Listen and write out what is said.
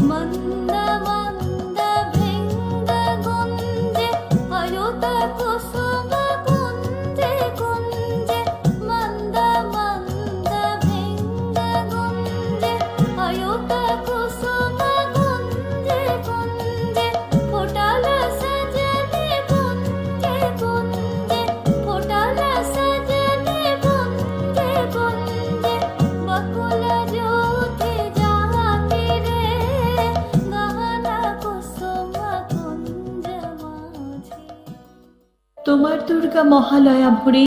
门 তোমার দুর্গা মহালয়া ভরে